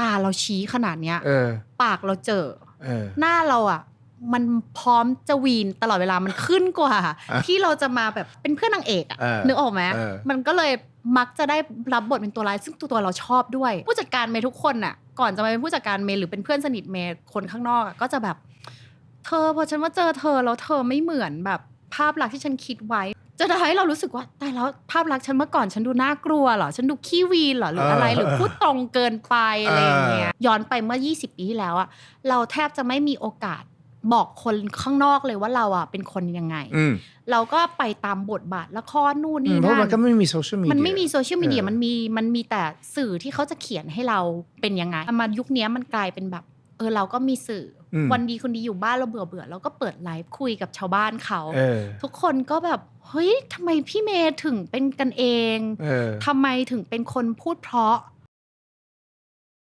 ตาเราชี้ขนาดเนี้ยเออ ปากเราเจอ เออ หน้าเราอะ มันพร้อมจะวีนตลอดเวลามันขึ้นกว่า ที่เราจะมาแบบเป็นเพื่อนนางเอกอะเออนึกออกไหมเออ มันก็เลยมักจะได้รับบทเป็นตัวร้ายซึ่งตัวตัวเราชอบด้วย ผู้จัดการเมย์ทุกคนอะ ก่อนจะมาเป็นผู้จัดการเมย์หรือเป็นเพื่อนสนิทเมย์คนข้างนอกอะก็จะแบบ เธอพอฉันมาเจอเธอแล้วเธอไม่เหมือนแบบภาพลักษณ์ที่ฉันคิดไว้ จะทำให้เรารู้สึกว่าแต่แล้วภาพลักษณ์ฉันเมื่อก่อนฉันดูน่ากลัวเหรอ ฉันดูขี้วีนเหรอหรืออะไรเออหรือพูดตรงเกินไปอะไรอย่างเงี้ยเอย้อนไปเมื่อ 20 ปีที่แล้วอะเราแทบจะไม่มีโอกาสบอกคนข้างนอกเลยว่าเราอะเป็นคนยังไงอืมเราก็ไปตามบทบาทละครนู่นอืนี่มเพราะนั่มันนก็ไม่มีโซเชียลมีเดียมันไม่มีโซเชียลมีเดียเออมันมีมันมีแต่สื่อที่เขาจะเขียนให้เราเป็นยังไงมายุคเนี้ยมันกลายเป็นแบบ เออเราก็มีสื่ออมวันดีคนดีอยู่บ้านเราเบื่อเบื่อเราก็เปิดไลฟ์คุยกับชาวบ้านเขาเออทุกคนก็แบบเฮ้ยทำไมพี่เมย์ถึงเป็นกันเองเออทำไมถึงเป็นคนพูดเพราะ